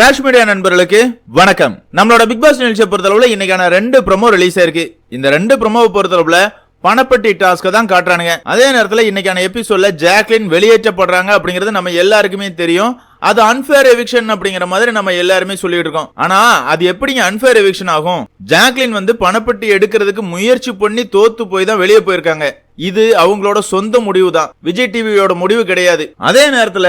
Rash media நண்பர்களுக்கு வணக்கம். நம்மளோட பிக் பாஸ் நிகழ்ச்சியை பொறுத்தளவுல இன்னைக்கான ரெண்டு ப்ரொமோ ரிலீஸ் ஆயிருக்கு இந்த ரெண்டு ப்ரொமோவை பொறுத்தளவுல பணப்பட்டி டாஸ்க தான் காட்டுறானுங்க. அதே நேரத்தில் இன்னைக்கான எபிசோட்ல ஜாக்லின் வெளியேற்றப்படுறாங்க அப்படிங்கிறது நம்ம எல்லாருக்குமே தெரியும். அது அன்ஃபேர் எவிக்ஷன் அப்படிங்கிற மாதிரி நம்ம எல்லாருமே சொல்லிட்டு இருக்கோம். ஆனா அது எப்படிங்க அன்ஃபேர் எவிக்ஷன் ஆகும்? ஜாக்லின் வந்து பணப்பட்டி எடுக்கிறதுக்கு முயற்சி பண்ணி தோத்து போய் தான் வெளியே போயிருக்காங்க. இது அவங்களோட சொந்த முடிவு தான். விஜய் டிவியோட முடிவு கிடையாது. அதே நேரத்துல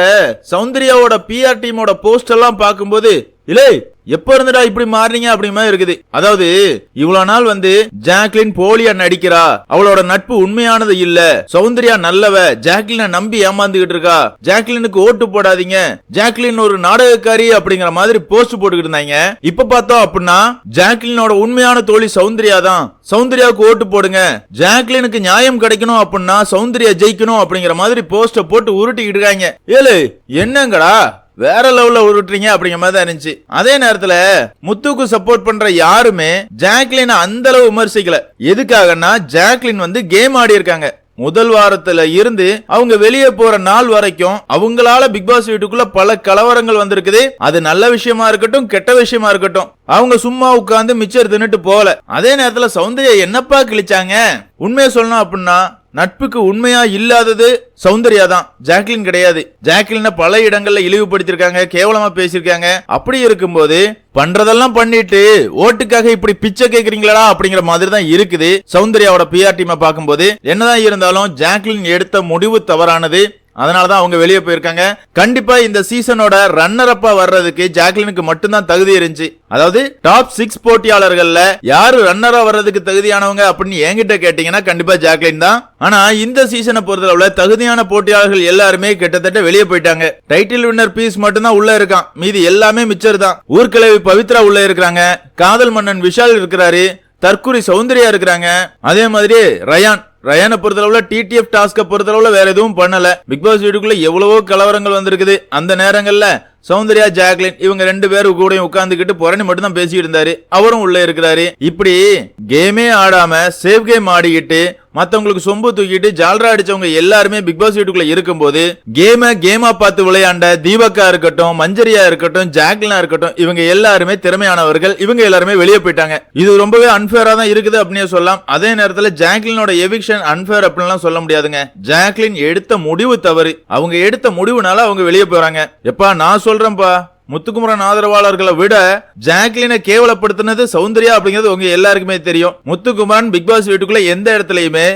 சௌந்தர்யாவோட பிஆர் டீமோட போஸ்ட் எல்லாம் பார்க்கும்போது இல்லை எப்ப இருந்துடா இப்படி மாறினீங்க அப்படிமா இருக்குது. அதாவது இவ்வளவு நாள் வந்து ஜாக்லின் போலியா நடிக்கிறா. அவளோட நட்பு உண்மையானது இல்ல. சௌந்தர்யா நல்லவ. ஜாக்லினை நம்பி ஏமாந்துகிட்டு இருக்கா. ஜாக்லினுக்கு ஓட்டு போடாதீங்க. ஜாக்லின் ஒரு நாடகக்காரி அப்படிங்கிற மாதிரி போஸ்ட் போட்டுக்கிட்டு இருந்தாங்க. இப்ப பார்த்தோம் அப்படின்னா ஜாக்லினோட உண்மையான தோழி சௌந்தர்யா தான். சௌந்தர்யாவுக்கு ஓட்டு போடுங்க. ஜாக்லினுக்கு நியாயம் கிடைக்கணும் அப்படின்னா சௌந்தர்யா ஜெயிக்கணும் அப்படிங்கிற மாதிரி போஸ்ட போட்டு உருட்டிக்கிட்டு இருக்காங்க. ஏழு என்னங்கடா? வேற லெவல்ல உருட்டுறீங்க அப்படிங்கிற மாதிரி தான் இருந்துச்சு. அதே நேரத்துல முத்துக்கு சப்போர்ட் பண்ற யாருமே ஜாக்லின் அந்த அளவு விமர்சிக்கல. எதுக்காகன்னா ஜாக்லின் வந்து கேம் ஆடி இருக்காங்க. முதல் வாரத்துல இருந்து அவங்க வெளியே போற நாள் வரைக்கும் அவங்களால பிக் பாஸ் வீட்டுக்குள்ள பல கலவரங்கள் வந்திருக்குது. அது நல்ல விஷயமா இருக்கட்டும் கெட்ட விஷயமா இருக்கட்டும். அவங்க சும்மா உட்கார்ந்து மிச்சர் தின்னுட்டு போகல. அதே நேரத்துல சௌந்தர்யா என்னப்பா கிழிச்சாங்க? உண்மையை சொல்லணும் அப்படின்னா நட்புக்கு உண்மையா இல்லாதது சௌந்தர்யா தான் ஜாக்லின் கிடையாது. ஜாக்லின பல இடங்கள்ல இழிவுபடுத்திருக்காங்க கேவலமா பேசியிருக்காங்க. அப்படி இருக்கும்போது பண்றதெல்லாம் பண்ணிட்டு ஓட்டுக்காக இப்படி பிச்சை கேக்குறீங்களா அப்படிங்கிற மாதிரி தான் இருக்குது. சௌந்தர்யாவோட பிஆர் டீமை பார்க்கும்போது என்னதான் இருந்தாலும் ஜாக்லின் எடுத்த முடிவு தவறானது. அதனாலதான் அவங்க வெளியே போயிருக்காங்க. கண்டிப்பா இந்த சீசனோட ரன்னர் அப்பா வர்றதுக்கு ஜாக்லினுக்கு மட்டும்தான் தகுதி இருந்துச்சு. அதாவது டாப் சிக்ஸ் போட்டியாளர்கள்ல யாரு ரன்னரா வர்றதுக்கு தகுதியானவங்க அப்படின்னு என்கிட்ட கேட்டீங்கன்னா கண்டிப்பா ஜாக்லின் தான். ஆனா இந்த சீசனை பொறுத்தளவுல தகுதியான போட்டியாளர்கள் எல்லாருமே கிட்டத்தட்ட வெளியே போயிட்டாங்க. டைட்டில் வின்னர் பீஸ் மட்டும்தான் உள்ள இருக்கான். மீதி எல்லாமே மிச்சர் தான். ஊர்கிழவி பவித்ரா உள்ள இருக்கிறாங்க. காதல் மன்னன் விஷால் இருக்கிறாரு. தற்குறி சௌந்தர்யா இருக்கிறாங்க. அதே மாதிரி ரயான். ரயானை பொறுத்தளவுல டிடிஎஃப் டாஸ்க பொறுத்தளவுல வேற எதுவும் பண்ணல. பிக் பாஸ் வீட்டுக்குள்ள எவ்வளவோ கலவரங்கள் வந்திருக்குது. அந்த நேரங்கள்ல சௌந்தர்யா ஜாக்லின் இவங்க ரெண்டு பேரும் கூட உட்காந்துக்கிட்டு புறணி மட்டும் தான் பேசிட்டு இருந்தாரு. அவரும் உள்ள இருக்கிறாரு. இப்படி கேமே ஆடாம சேவ் கேம் ஆடிக்கிட்டு மத்தவங்களுக்கு சொம்பு தூக்கிட்டு ஜால்ரா அடிச்சவங்க எல்லாருமே பிக் பாஸ் வீட்டுக்குள்ள இருக்கும்போது கேமை கேமா பார்த்து விளையாண்ட தீபக்கா இருக்கட்டும் மஞ்சரியா இருக்கட்டும் ஜாக்லினா இருக்கட்டும் இவங்க எல்லாருமே திறமையானவர்கள். இவங்க எல்லாருமே வெளியே போயிட்டாங்க. இது ரொம்பவே அன்பேரா தான் இருக்குது அப்படின்னு சொல்லலாம். அதே நேரத்துல ஜாக்லினோட எவிக்ஷன் அன்பேர் அப்படின்லாம் சொல்ல முடியாதுங்க. ஜாக்லின் எடுத்த முடிவு தவறு. அவங்க எடுத்த முடிவுனால அவங்க வெளியே போறாங்க. எப்பா நான் சொல்றேன்ப்பா. முத்துக்குமரன் ஆதரவாளர்களை விட ஜாக்லினை கேவலப்படுத்தினது சௌந்தர்யா அப்படிங்கிறது உங்க எல்லாருக்குமே தெரியும். முத்துக்குமரன் பிக் பாஸ் வீட்டுக்குள்ள எந்த இடத்துலயுமே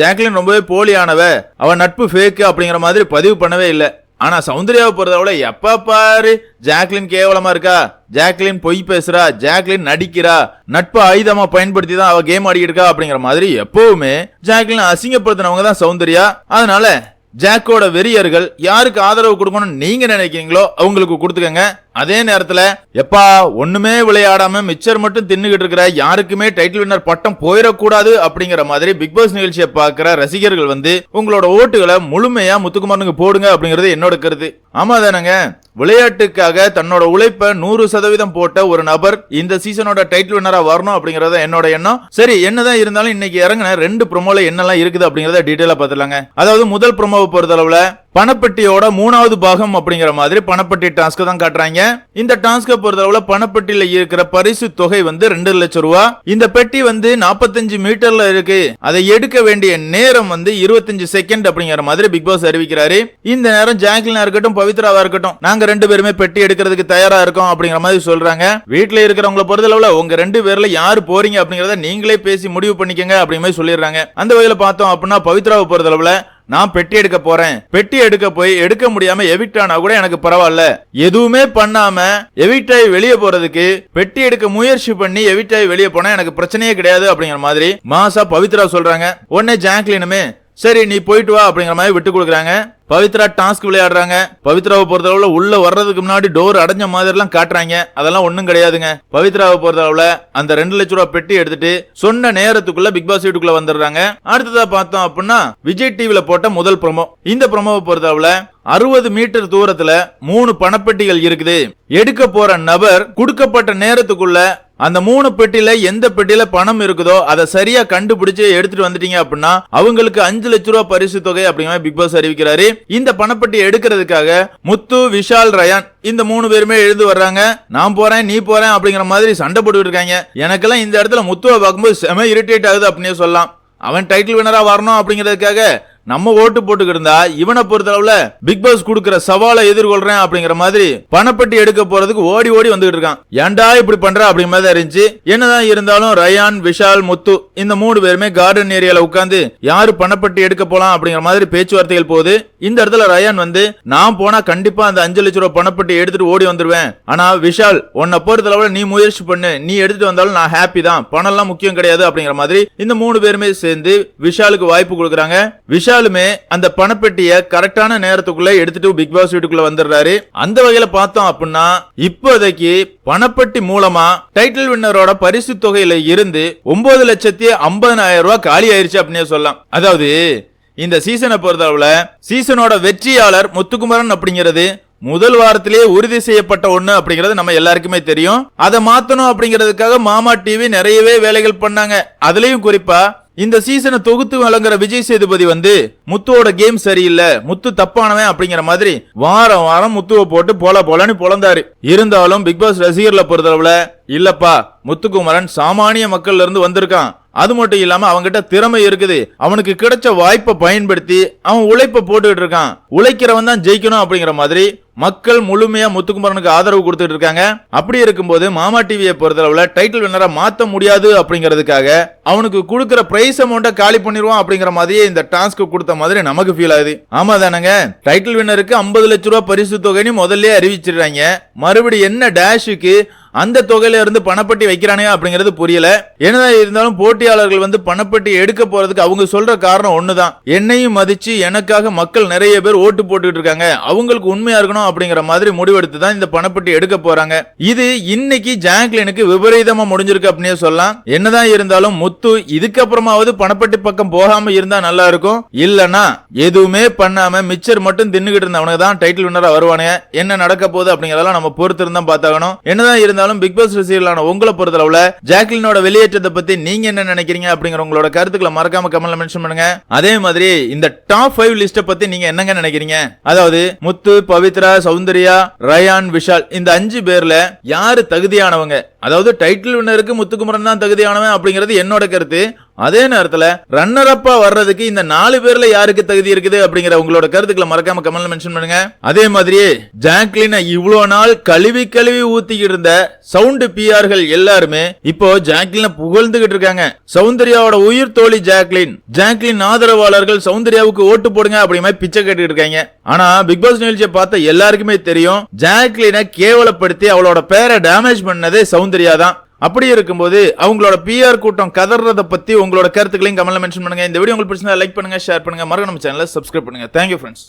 ஜாக்லின் ரொம்பவே போலியானவ அவன் நட்பு ஃபேக்கு அப்படிங்கிற மாதிரி பதிவு பண்ணவே இல்லை. ஆனா சௌந்தர்யாவை பொறுத்தவரை எப்ப பாரு ஜாக்லின் கேவலமா இருக்கா? ஜாக்லின் பொய் பேசுறா? ஜாக்லின் நடிக்கிறா? நட்பு ஆயுதமா பயன்படுத்தி தான் அவ கேம் ஆடிக்கிட்டு இருக்கா அப்படிங்கிற மாதிரி எப்பவுமே ஜாக்லின் அசிங்கப்படுத்தினவங்க தான் சௌந்தர்யா. அதனால ஜாக்கோட வெறியர்கள் யாருக்கு ஆதரவு கொடுக்கணும்னு நீங்க நினைக்கிறீங்களோ அவங்களுக்கு கொடுத்துக்கங்க. அதே நேரத்துல எப்பா ஒண்ணுமே விளையாடாம மிச்சர் மட்டும் தின்னுகிட்டு இருக்கிற யாருக்குமே டைட்டில் வின்னர் பட்டம் போயிடக்கூடாது அப்படிங்கிற மாதிரி பிக் பாஸ் நிகழ்ச்சியை பாக்குற ரசிகர்கள் வந்து உங்களோட ஓட்டுகளை முழுமையா முத்துக்குமாரனுக்கு போடுங்க அப்படிங்கிறது என்னோட கருத்து. ஆமா தானங்க. விளையாட்டுக்காக தன்னோட உழைப்ப நூறு சதவீதம் போட்ட ஒரு நபர் இந்த சீசனோட டைட்டில் வின்னரா வரணும் அப்படிங்கறத என்னோட எண்ணம். சரி என்னதான் இருந்தாலும் இன்னைக்கு இறங்கின ரெண்டு ப்ரொமோல என்னெல்லாம் இருக்குது அப்படிங்கறத டீட்டெயிலா பாத்துலாங்க அதாவது முதல் ப்ரொமோவை பொறுத்தளவுல பணப்பட்டியோட மூணாவது பாகம் அப்படிங்கிற மாதிரி பணப்பட்டி டாஸ்க் தான் காட்டுறாங்க. இந்த டாஸ்க பொறுத்தளவுல பணப்பட்டியில இருக்கிற பரிசு தொகை வந்து ரெண்டு லட்சம் ரூபா. இந்த பெட்டி வந்து நாற்பத்தஞ்சு மீட்டர்ல இருக்கு. அதை எடுக்க வேண்டிய நேரம் வந்து இருபத்தஞ்சு செகண்ட் அப்படிங்கிற மாதிரி பிக் பாஸ் அறிவிக்கிறாரு. இந்த நேரம் ஜாக்லினா இருக்கட்டும் பவித்ராவா இருக்கட்டும் நாங்க ரெண்டு பேருமே பெட்டி எடுக்கிறதுக்கு தயாரா இருக்கோம் அப்படிங்கிற மாதிரி சொல்றாங்க. வீட்டுல இருக்கிறவங்கள பொறுத்தளவுல உங்க ரெண்டு பேர்ல யாரு போறீங்க அப்படிங்கறத நீங்களே பேசி முடிவு பண்ணிக்கங்க அப்படிங்கிற மாதிரி சொல்லிடுறாங்க. அந்த வகையில பார்த்தோம் அப்படின்னா பவித்ராவை பொறுத்தளவுல நான் பெட்டி எடுக்க போறேன். பெட்டி எடுக்க போய் எடுக்க முடியாம எவிக்ட் ஆனா கூட எனக்கு பரவாயில்ல. எதுவுமே பண்ணாம எவிக்ட் ஆகி வெளியே போறதுக்கு பெட்டி எடுக்க முயற்சி பண்ணி எவிக்ட் ஆகி வெளியே போனா எனக்கு பிரச்சனையே கிடையாது அப்படிங்கிற மாதிரி மாசா பவித்ரா சொல்றாங்க. உடனே ஜாக்லினுமே சரி நீ போயிட்டு வா அப்படிங்கிற மாதிரி விட்டு கொடுக்குறாங்க. பவித்ரா டாஸ்க் விளையாடுறாங்க. பவித்ராவை பொறுத்தளவுல உள்ள வர்றதுக்கு முன்னாடி டோர் அடைஞ்ச மாதிரி எல்லாம் காட்டுறாங்க. அதெல்லாம் ஒண்ணும் கிடையாதுங்க. பவித்ராவை பொறுத்தளவுல அந்த ரெண்டு லட்ச ரூபாய் பெட்டி எடுத்துட்டு சொன்ன நேரத்துக்குள்ள பிக் பாஸ் வீட்டுக்குள்ள வந்துடுறாங்க. அடுத்ததா பார்த்தோம் அப்படின்னா விஜய் டிவில போட்ட முதல் ப்ரோமோ இந்த ப்ரோமோவை பொறுத்தளவுல அறுபது மீட்டர் தூரத்துல மூணு பணப்பெட்டிகள் இருக்குது. எடுக்க போற நபர் கொடுக்கப்பட்ட நேரத்துக்குள்ள அந்த மூணு பெட்டியில எந்த பெட்டியில பணம் இருக்குதோ அதை சரியா கண்டுபிடிச்சு எடுத்துட்டு வந்துட்டீங்க அப்படின்னா அவங்களுக்கு அஞ்சு லட்ச ரூபாய் பரிசு தொகை அப்படிங்கிற மாதிரி பிக் பாஸ் அறிவிக்கிறாரு. இந்த பணப்பட்டி எடுக்கிறதுக்காக முத்து விஷால் ரயான் இந்த மூணு பேருமே எழுந்து வர்றாங்க. நான் போறேன் நீ போறேன் அப்படிங்கிற மாதிரி சண்டை போட்டு இருக்காங்க. எனக்கெல்லாம் இந்த இடத்துல முத்துவை பார்க்கும்போது செம இரிட்டேட் ஆகுது அப்படின்னே சொல்லலாம். அவன் டைட்டில் வினரா வரணும் அப்படிங்கிறதுக்காக நம்ம ஓட்டு போட்டுக்கிட்டு இருந்தா இவனை பொறுத்தளவுல பிக் பாஸ் கொடுக்கிற சவாலை எதிர்கொள்றேன் அப்படிங்கிற மாதிரி பணப்பட்டி எடுக்க போறதுக்கு ஓடி ஓடி வந்துகிட்டு இருக்கான். ஏன்டா இப்படி பண்ற அப்படிங்கிற மாதிரி தான் இருந்துச்சு. என்னதான் இருந்தாலும் ரயான் விஷால் முத்து இந்த மூணு பேருமே கார்டன் ஏரியால உட்காந்து யாரு பணப்பட்டி எடுக்க போலாம் அப்படிங்கிற மாதிரி பேச்சுவார்த்தைகள் போகுது. இந்த இடத்துல ரயான் வந்து நான் போனா கண்டிப்பா அந்த அஞ்சு லட்ச ரூபாய் பணப்பட்டி எடுத்துட்டு ஓடி வந்துருவேன். ஆனா விஷால் உன்னை பொறுத்தளவுல நீ முயற்சி பண்ணு. நீ எடுத்துட்டு வந்தாலும் நான் ஹாப்பி தான். பணம் எல்லாம் முக்கியம் கிடையாது அப்படிங்கிற மாதிரி இந்த மூணு பேருமே சேர்ந்து விஷாலுக்கு வாய்ப்பு கொடுக்குறாங்க. விஷால் இருந்தாலுமே அந்த பணப்பெட்டிய கரெக்டான நேரத்துக்குள்ள எடுத்துட்டு பிக் பாஸ் வீட்டுக்குள்ள வந்துடுறாரு. அந்த வகையில பார்த்தோம் அப்படின்னா இப்போதைக்கு பணப்பெட்டி மூலமா டைட்டில் வின்னரோட பரிசு தொகையில இருந்து ஒன்பது லட்சத்தி ஐம்பதனாயிரம் ரூபாய் காலி ஆயிருச்சு அப்படின்னு சொல்லலாம். அதாவது இந்த சீசனை பொறுத்தளவுல சீசனோட வெற்றியாளர் முத்துக்குமரன் அப்படிங்கிறது முதல் வாரத்திலேயே உறுதி செய்யப்பட்ட ஒண்ணு அப்படிங்கிறது நம்ம எல்லாருக்குமே தெரியும். அதை மாத்தணும் அப்படிங்கிறதுக்காக மாமா டிவி நிறையவே வேலைகள் பண்ணாங்க. அதுலயும் குறிப்பா இந்த சீசனை தொகுத்து வழங்குற விஜய் சேதுபதி வந்து முத்துவோட கேம் சரியில்லை முத்து தப்பானவன் அப்படிங்கிற மாதிரி வாரம் வாரம் முத்துவை போட்டு போல போலன்னு பொழந்தாரு இருந்தாலும் பிக் பாஸ் ரசிகர்ல பொறுத்தளவுல இல்லப்பா முத்துக்குமரன் சாமானிய மக்கள்ல இருந்து வந்திருக்கான். அது மட்டும் இல்லாம அவன்கிட்ட திறமை இருக்குது. அவனுக்கு கிடைச்ச வாய்ப்பை பயன்படுத்தி அவன் உழைப்ப போட்டுக்கிட்டு இருக்கான். உழைக்கிறவன் தான் ஜெயிக்கணும் அப்படிங்கிற மாதிரி மக்கள் முழுமையா முத்துக்குமரனுக்கு ஆதரவு கொடுத்துட்டு இருக்காங்க. அப்படி இருக்கும்போது மாமா டிவியை பொறுத்தளவுல டைட்டில் வின்னரை மாத்த முடியாது அப்படிங்கிறதுக்காக அவனுக்கு கொடுக்குற பிரைஸ் அமௌண்ட்டை காலி பண்ணிடுவான் அப்படிங்கிற மாதிரியே இந்த டாஸ்க் கொடுத்த மாதிரி நமக்கு ஃபீல் ஆகுது. ஆமா தானங்க? டைட்டில் வின்னருக்கு ஐம்பது லட்ச ரூபாய் பரிசு தொகைன்னு முதல்ல அறிவிச்சிடுறாங்க. மறுபடியும் என்ன டேஷுக்கு அந்த தொகையில இருந்து பணப்பட்டி வைக்கிறானுங்க அப்படிங்கிறது புரியல. என்னதான் இருந்தாலும் போட்டியாளர்கள் வந்து பணப்பட்டி எடுக்க போறதுக்கு அவங்க சொல்ற காரணம் ஒண்ணுதான். என்னையும் மதிச்சு எனக்காக மக்கள் நிறைய பேர் ஓட்டு போட்டுட்டு இருக்காங்க. அவங்களுக்கு உண்மையா இருக்கணும் அப்படிங்கிற மாதிரி முடிவெடுத்து தான் இந்த பணப்பட்டி எடுக்க போறாங்க. இது இன்னைக்கு ஜாக்லினுக்கு விபரீதமா முடிஞ்சிருக்கு அப்படின்னே சொல்லலாம். என்னதான் இருந்தாலும் முத்து இதுக்கப்புறமாவது பணப்பட்டி பக்கம் போகாம இருந்தா நல்லா இருக்கும். இல்லனா எதுவுமே பண்ணாம மிச்சர் மட்டும் தின்னுகிட்டு இருந்தவனுக்கு தான் டைட்டில் வின்னரா வருவானுங்க. என்ன நடக்க போகுது அப்படிங்கறதெல்லாம் நம்ம பொறுத்து இருந்தா பார்த்தாகணும். என்னதான் இருந்தாலும் பிக் பாஸ் ரசிகர்களான உங்களை பொறுத்தளவுல ஜாக்லினோட வெளியேற்றத்தை பத்தி நீங்க என்ன நினைக்கிறீங்க அப்படிங்கிற உங்களோட கருத்துக்களை மறக்காம கமெண்ட்ல மென்ஷன் பண்ணுங்க. அதே மாதிரி இந்த டாப் ஃபைவ் லிஸ்ட பத்தி நீங்க என்னங்க நினைக்கிறீங்க? அதாவது முத்து பவித்ரா சௌந்தர்யா ரயான் விஷால் இந்த அஞ்சு பேர்ல யாரு தகுதியானவங்க? அதாவது டைட்டில் வின்னருக்கு முத்துக்குமரன் தான் தகுதியானவன் அப்படிங்கிறது என்னோட கருத்து. அதே நேரத்தில் ரன்னர் அப்பா வர்றதுக்கு இந்த நாலு பேர்ல யாருக்கு தகுதி இருக்குது அப்படிங்கிற உங்களோட கருத்துக்களை மறக்காம கமெண்ட்ல மென்ஷன் பண்ணுங்க. அதே மாதிரியே ஜாக்லினை இவ்வளோ நாள் கழுவி கழுவி ஊத்திக்கிட்டு இருந்த சவுண்டு பிஆர்கள் எல்லாருமே இப்போ ஜாக்லினை புகழ்ந்துகிட்டு இருக்காங்க. சௌந்தர்யாவோட உயிர் தோழி ஜாக்லின். ஜாக்லின் ஆதரவாளர்கள் சௌந்தர்யாவுக்கு ஓட்டு போடுங்க அப்படிங்கிற பிச்சை கேட்டுக்கிட்டு இருக்காங்க. ஆனா பிக் பாஸ் நிகழ்ச்சியை பார்த்த எல்லாருக்குமே தெரியும் ஜாக்லினை கேவலப்படுத்தி அவளோட பேரை டேமேஜ் பண்ணதே சௌந்தர்யா தான் அப்படி இருக்கும்போது அவங்களோட பிஆர் கூட்டம் கதறதை பத்தி உங்களோட கருத்துக்களையும் கமெண்ட்ல மென்ஷன் பண்ணுங்க. இந்த வீடியோ உங்களுக்கு பிடிச்சிருந்தா லைக் பண்ணுங்க ஷேர் பண்ணுங்க. மறக்க நம்ம சேனலை சப்ஸ்கிரைப் பண்ணுங்க. Thank you friends